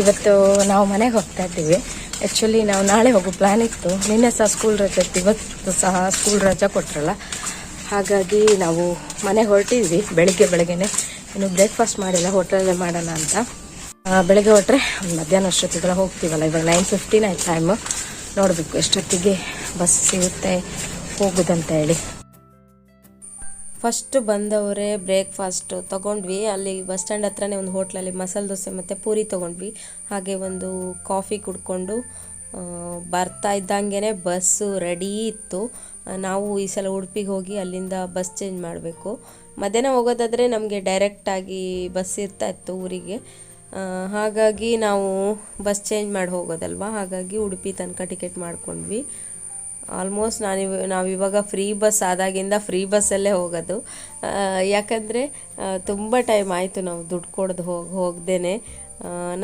ಇವತ್ತು ನಾವು ಮನೆಗೆ ಹೋಗ್ತಾ ಇದ್ದೀವಿ. ಆ್ಯಕ್ಚುಲಿ ನಾವು ನಾಳೆ ಹೋಗೋ ಪ್ಲ್ಯಾನ್ ಇತ್ತು. ನಿನ್ನೆ ಸಹ ಸ್ಕೂಲ್ ರಜೆ ಇತ್ತು. ಇವತ್ತು ಸಹ ಸ್ಕೂಲ್ ರಜೆ ಕೊಟ್ರಲ್ಲ. ಹಾಗಾಗಿ ನಾವು ಮನೆಗೆ ಹೊರಟಿದ್ವಿ. ಬೆಳಿಗ್ಗೆ ಬೆಳಗ್ಗೆನೆ. ಇನ್ನು ಬ್ರೇಕ್ಫಾಸ್ಟ್ ಮಾಡಿಲ್ಲ. ಹೋಟೆಲಲ್ಲೇ ಮಾಡೋಣ ಅಂತ. ಬೆಳಗ್ಗೆ ಹೊಟ್ಟರೆ ಮಧ್ಯಾಹ್ನ ಅಷ್ಟೊತ್ತಿಗೆಲ್ಲ ಹೋಗ್ತೀವಲ್ಲ. ಇವಾಗ ನೈನ್ ಫಿಫ್ಟೀನ್ ಆಯ್ತು ಟೈಮು ನೋಡಬೇಕು ಎಷ್ಟೊತ್ತಿಗೆ ಬಸ್ ಸಿಗುತ್ತೆ, ಹೋಗೋದಂತ ಹೇಳಿ. ಫಸ್ಟ್ ಬಂದವರೇ ಬ್ರೇಕ್ಫಾಸ್ಟ್ ತೊಗೊಂಡ್ವಿ. ಅಲ್ಲಿ ಬಸ್ ಸ್ಟ್ಯಾಂಡ್ ಹತ್ರನೇ ಒಂದು ಹೋಟ್ಲಲ್ಲಿ ಮಸಾಲೆ ದೋಸೆ ಮತ್ತು ಪೂರಿ ತೊಗೊಂಡ್ವಿ. ಹಾಗೆ ಒಂದು ಕಾಫಿ ಕುಡ್ಕೊಂಡು ಬರ್ತಾ ಇದ್ದಂಗೆ ಬಸ್ಸು ರೆಡಿ ಇತ್ತು. ನಾವು ಈ ಸಲ ಉಡುಪಿಗೆ ಹೋಗಿ ಅಲ್ಲಿಂದ ಬಸ್ ಚೇಂಜ್ ಮಾಡಬೇಕು. ಮಧ್ಯಾಹ್ನ ಹೋಗೋದಾದರೆ ನಮಗೆ ಡೈರೆಕ್ಟಾಗಿ ಬಸ್ ಇರ್ತಾ ಇತ್ತು ಊರಿಗೆ. ಹಾಗಾಗಿ ನಾವು ಬಸ್ ಚೇಂಜ್ ಮಾಡಿ ಹೋಗೋದಲ್ವಾ? ಹಾಗಾಗಿ ಉಡುಪಿ ತನಕ ಟಿಕೆಟ್ ಮಾಡ್ಕೊಂಡ್ವಿ. ಆಲ್ಮೋಸ್ಟ್ ನಾನು ನಾವು ಇವಾಗ ಫ್ರೀ ಬಸ್ ಆದಾಗಿಂದ ಫ್ರೀ ಬಸ್ಸಲ್ಲೇ ಹೋಗೋದು. ಯಾಕಂದರೆ ತುಂಬ ಟೈಮ್ ಆಯಿತು ನಾವು ದುಡ್ಡು ಕೊಡೋದು ಹೋಗಿ ಹೋಗ್ದೇ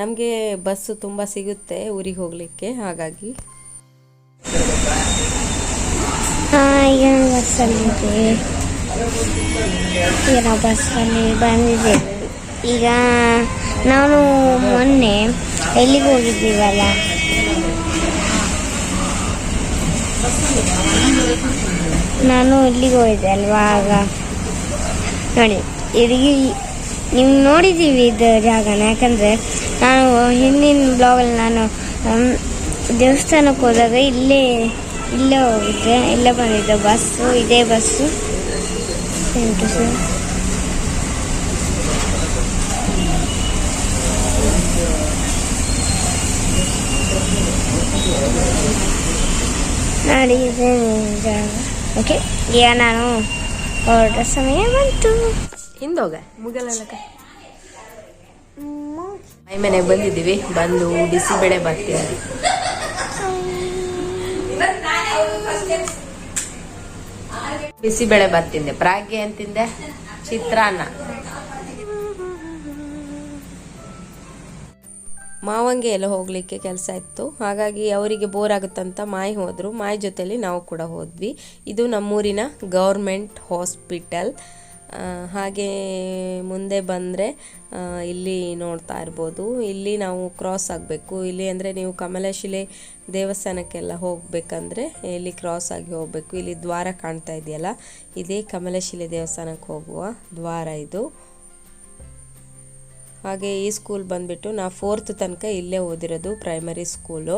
ನಮಗೆ ಬಸ್ಸು ತುಂಬ ಸಿಗುತ್ತೆ ಊರಿಗೆ ಹೋಗಲಿಕ್ಕೆ, ಹಾಗಾಗಿ. ಬಂದಿದ್ದೇವೆ ಈಗ, ನಾನು ಮೊನ್ನೆ ಎಲ್ಲಿಗೆ ಹೋಗಿದ್ದೀವಲ್ಲ? ನಾನು ಇಲ್ಲಿಗೆ ಹೋಗಿದ್ದೆ ಅಲ್ವಾ? ಆಗ ನೋಡಿ, ಇಲ್ಲಿಗೆ ನೀವು ನೋಡಿದ್ದೀವಿ ಇದು ಜಾಗನ, ಯಾಕಂದರೆ ನಾನು ಹಿಂದಿನ ಬ್ಲಾಗಲ್ಲಿ ನಾನು ದೇವಸ್ಥಾನಕ್ಕೆ ಹೋದಾಗ ಇಲ್ಲೇ ಇಲ್ಲೇ ಹೋಗಿದ್ದೆ, ಇಲ್ಲೇ ಬಂದಿದ್ದೆ. ಬಸ್ಸು, ಇದೇ ಬಸ್ಸು. ಉಂಟು ಸರ್ ನೋಡಿ ಇದೇ ಜಾಗ ಓಕೆ ಈಗ ನಾನು ಹೊರಟ ಸಮಯ ಬಂತು. ಹಿಂದೋಗ? ಮುಗಲೆಲ್ಲ ಮೈ ಮನೆಗೆ ಬಂದಿದ್ದೀವಿ. ಬಂದು ಬಿಸಿಬೇಳೆ ಬರ್ತೀವಿ ಬಿಸಿಬೇಳೆ ಬಾತ್ ತಿಂದೆ. ಪ್ರಾಗ್ಗೆ ಅಂತ ತಿಂದೆ? ಚಿತ್ರಾನ್ನ. ಮಾವಂಗೆ ಎಲ್ಲ ಹೋಗಲಿಕ್ಕೆ ಕೆಲಸ ಇತ್ತು. ಹಾಗಾಗಿ ಅವರಿಗೆ ಬೋರ್ ಆಗುತ್ತಂತ ಮಾಯಿ ಹೋದರು. ಮಾಯಿ ಜೊತೆಯಲ್ಲಿ ನಾವು ಕೂಡ ಹೋದ್ವಿ. ಇದು ನಮ್ಮೂರಿನ ಗೌರ್ಮೆಂಟ್ ಹಾಸ್ಪಿಟಲ್. ಹಾಗೆ ಮುಂದೆ ಬಂದರೆ ಇಲ್ಲಿ ನೋಡ್ತಾ ಇರ್ಬೋದು. ಇಲ್ಲಿ ನಾವು ಕ್ರಾಸ್ ಆಗಬೇಕು. ಇಲ್ಲಿ ಅಂದರೆ ನೀವು ಕಮಲಶಿಲೆ ದೇವಸ್ಥಾನಕ್ಕೆಲ್ಲ ಹೋಗಬೇಕಂದ್ರೆ ಇಲ್ಲಿ ಕ್ರಾಸ್ ಆಗಿ ಹೋಗಬೇಕು. ಇಲ್ಲಿ ದ್ವಾರ ಕಾಣ್ತಾ ಇದೆಯಲ್ಲ? ಇದೇ ಕಮಲಶಿಲೆ ದೇವಸ್ಥಾನಕ್ಕೆ ಹೋಗುವ ದ್ವಾರ ಇದು. ಹಾಗೆ ಈ ಸ್ಕೂಲ್ ಬಂದ್ಬಿಟ್ಟು ನಾ ಫೋರ್ತ್ ತನಕ ಇಲ್ಲೇ ಓದಿರೋದು ಪ್ರೈಮರಿ ಸ್ಕೂಲು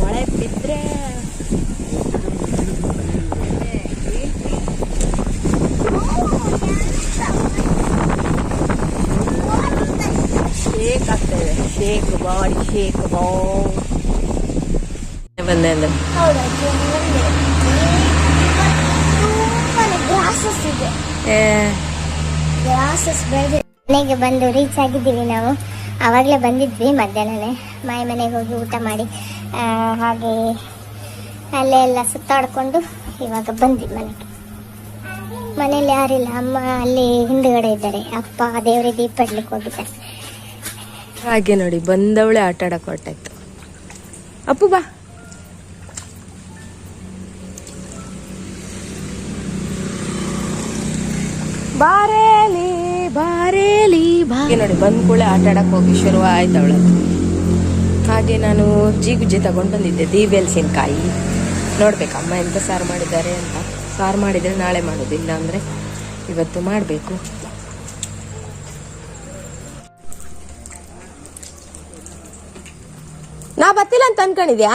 ಮಳೆ ಬಿದ್ದರೆ ಶೇಕ್ ಆಗ್ತದೆ ಶೇಕ್ ಬಾಡಿ ಬಂದೆ ಅಂದ್ರೆ. ಗ್ಲಾಸಸ್ ಇದೆ ಗ್ಲಾಸಸ್ ಬೆಳೆದು ಮನೆಗೆ ಬಂದು ರೀಚ್ ಆಗಿದ್ದೀವಿ ನಾವು. ಆವಾಗಲೇ ಬಂದಿದ್ವಿ ಮಧ್ಯಾಹ್ನನೇ. ಮಾಯ ಮನೆಗೆ ಹೋಗಿ ಊಟ ಮಾಡಿ ಹಾಗೆ ಅಲ್ಲೇ ಎಲ್ಲ ಸುತ್ತಾಡ್ಕೊಂಡು ಇವಾಗ ಬಂದ್ವಿ ಮನೆಗೆ. ಮನೇಲಿ ಯಾರಿಲ್ಲ. ಅಮ್ಮ ಅಲ್ಲಿ ಹಿಂದುಗಡೆ ಇದ್ದಾರೆ. ಅಪ್ಪ ದೇವರಿಗೆ ದೀಪ ಇಡ್ಲಿಕ್ಕೆ ಹೋಗಿದ್ದಾರೆ. ಹಾಗೆ ನೋಡಿ ಬಂದವಳೆ ಆಟ ಆಡಕ್ಕೆ ಹೊರಟಾಯ್ತು. ಅಪ್ಪು ಬಾ. ಬಾರೇಲಿ ಬಾರೇಲಿ ಬಾರಿ ನೋಡಿ, ಬಂದ ಕೂಡಲೇ ಆಟ ಆಡಕ್ಕೆ ಹೋಗಿ ಶುರು ಆಯ್ತು ಹಾಗೆ ನಾನು ಜೀಗುಜ್ಜಿ ತಗೊಂಡು ಬಂದಿದ್ದೆ ದೀಬೆಲ್ಸಿನಕಾಯಿ ನೋಡ್ಬೇಕು, ಅಮ್ಮ ಎಂತ ಸಾರು ಮಾಡಿದ್ದಾರೆ ಅಂತ. ಸಾರು ಮಾಡಿದರೆ ನಾಳೆ ಮಾಡೋದು ಇಲ್ಲ ಅಂದರೆ ಇವತ್ತು ಮಾಡಬೇಕು. ನಾ ಬತ್ತಿಲ್ಲ ಅಂತ ಅನ್ಕೊಂಡಿದ್ಯಾ?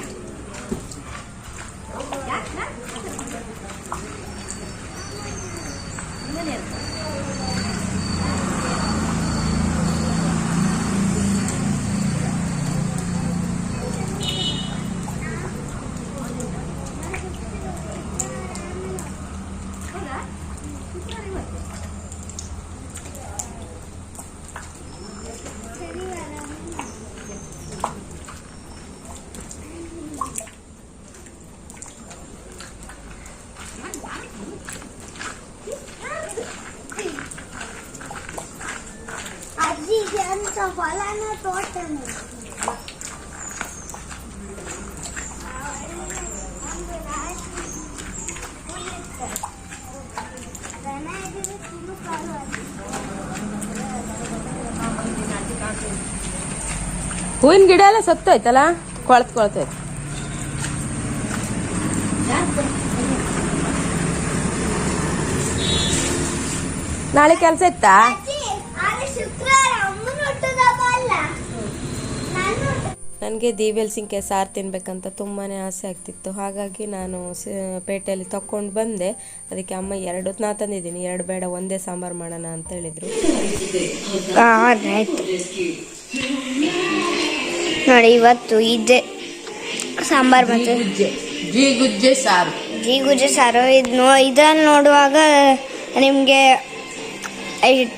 ಎಂತ ಫಲನ ತೋಟನೇ. ಹೂವಿನ ಗಿಡ ಎಲ್ಲ ಸತ್ತೋಯ್ತಲ್ಲ? ಕೊಳತ್ ಕೊಳ್ತೈತೆ. ನಾಳೆ ಕೆಲಸ ಇತ್ತಾ ಶುಕ್ರವಾರ ಅಮ್ಮನ ಹುಟ್ಟದ ಅಲ್ಲ ನಾನು ನನಗೆ ದಿವ್ಯಲ್ಸಿಂಕೆ ಸಾರು ತಿನ್ಬೇಕಂತ ತುಂಬಾ ಆಸೆ ಆಗ್ತಿತ್ತು. ಹಾಗಾಗಿ ನಾನು ಸ- ಪೇಟೆಯಲ್ಲಿ ತಕ್ಕೊಂಡು ಬಂದೆ. ಅದಕ್ಕೆ ಅಮ್ಮ ಎರಡು ನಾ ತಂದಿದ್ದೀನಿ. ಎರಡು ಬೇಡ ಒಂದೇ ಸಾಂಬಾರು ಮಾಡೋಣ ಅಂತ ಹೇಳಿದರು. ಆಯ್ತು. ನೋಡಿ ಇವತ್ತು ಇದೆ ಸಾಂಬಾರ್ ಮತ್ತು ಜಿ ಗುಜ್ಜೆ ಸಾರು. ಜೀಗುಜ್ಜೆ ಸಾರು. ಇದು ನೋ ಇದನ್ನು ನೋಡುವಾಗ ನಿಮಗೆ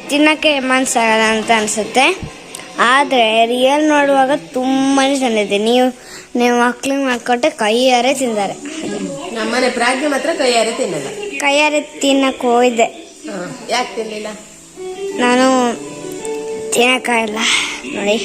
ತಿನ್ನೋಕ್ಕೆ ಮನಸ್ಸಾಗಲ್ಲ ಅಂತ ಅನಿಸುತ್ತೆ. ಆದರೆ ರಿಯಲ್ ನೋಡುವಾಗ ತುಂಬಾ ಚೆನ್ನಾಗಿದೆ ನೀವು ನೀವು ಮಕ್ಳಿಗೆ ಮಾಡ್ಕೊಟ್ಟೆ ಕೈಯಾರೆ ತಿಂತಾರೆ ನಮ್ಮನೆ ಪ್ರಾಜ್ಞೆ ಮಾತ್ರ ಕೈಯಾರೆ ತಿನ್ನಲ್ಲ. ಕೈಯಾರೆ ತಿನ್ನಕ್ಕೆ ಹೋಗಿದ್ದೆ ಯಾಕೆ ತಿನ್ನಲಿಲ್ಲ ನಾನು ತಿನ್ನಕ್ಕಾಗಲ್ಲ ನೋಡಿ.